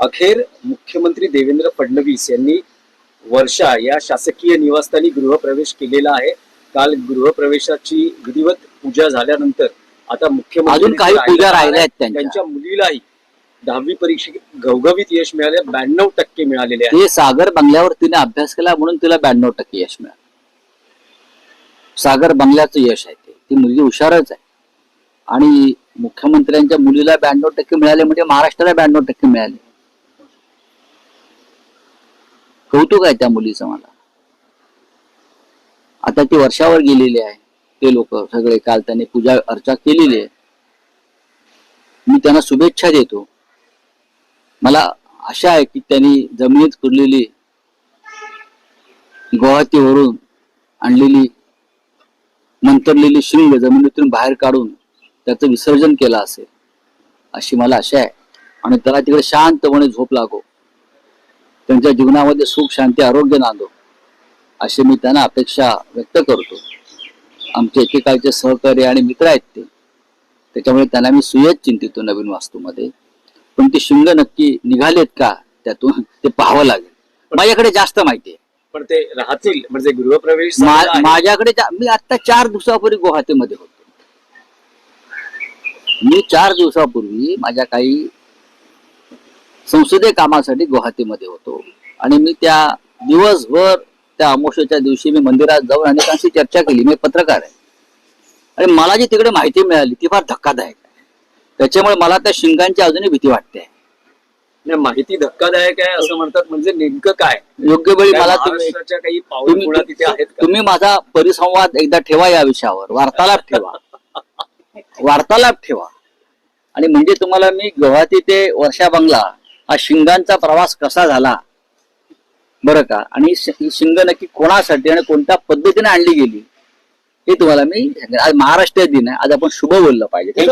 अखेर मुख्यमंत्री देवेंद्र फडणवीस यांनी वर्षा या शासकीय निवासस्थानी गृहप्रवेश केलेला आहे. काल गृहप्रवेशाची विधिवत पूजा झाल्यानंतर आता मुख्यमंत्री काही पूजा राहिल्या आहेत त्यांच्या. मुलीलाही दहावी परीक्षेत घवघवीत यश मिळाले. ब्याण्णव टक्के मिळालेले आहे सागर बंगल्यावर तिने अभ्यास केला म्हणून तिला ब्याण्णव टक्के यश मिळालं. सागर बंगल्याचं यश आहे ते. ती मुलगी हुशारच आहे. आणि मुख्यमंत्र्यांच्या मुलीला ब्याण्णव टक्के मिळाले म्हणजे महाराष्ट्राला ब्याण्णव टक्के मिळाले. कौतुक आहे त्या मुलीचं मला. आता ती वर्षावर गेलेली आहे. ते लोक सगळे काल त्यांनी पूजा अर्चा केलेली आहे. मी त्यांना शुभेच्छा देतो. मला आशा आहे की त्यांनी जमिनीत कुरलेली गुवाहाटीवरून आणलेली मंतरलेली शिंग जमिनीतून बाहेर काढून त्याचं विसर्जन केलं असेल अशी मला आशा आहे. आणि त्याला तिकडे शांतपणे झोप लागो. त्यांच्या जीवनामध्ये सुख शांती आरोग्य नांदो अशी मी त्यांना अपेक्षा व्यक्त करतो. आमचे एकेकाळचे सहकारी आणि मित्र आहेत ते. त्याच्यामुळे त्यांना मी सुयच चिंतितो नवीन वास्तूमध्ये. पण ती शिंग नक्की निघालेत का त्यातून ते पाहावं लागेल. माझ्याकडे जास्त माहिती आहे. पण ते राहतील म्हणजे गृहप्रवेश. माझ्याकडे मी आता चार दिवसापूर्वी गुवाहाटीमध्ये होतो. मी चार दिवसापूर्वी माझ्या काही संसदीय कामासाठी गुवाहाटीमध्ये होतो. आणि मी त्या दिवसभर त्या अमोशेच्या दिवशी मी मंदिरात जाऊन अनेकांशी चर्चा केली. मी पत्रकार आहे. आणि मला जी तिकडे माहिती मिळाली ती फार धक्कादायक आहे. त्याच्यामुळे मला त्या शिंगांची अजूनही भीती वाटते. नाही, माहिती धक्कादायक आहे असं म्हणतात म्हणजे नेमकं काय? योग्य वेळी मला काही पाऊल तिथे आहेत तुम्ही माझा परिसंवाद एकदा ठेवा या विषयावर. वार्तालाप ठेवा. वार्तालाप ठेवा. आणि म्हणजे तुम्हाला मी गुवाहाटी ते वर्षा बंगला हा शिंगांचा प्रवास कसा झाला? बरं का? आणि शिंग नक्की कोणासाठी आणि कोणत्या पद्धतीने आणली गेली? हे तुम्हाला मी आज महाराष्ट्र दिन आहे. आज आपण शुभ बोललं पाहिजे.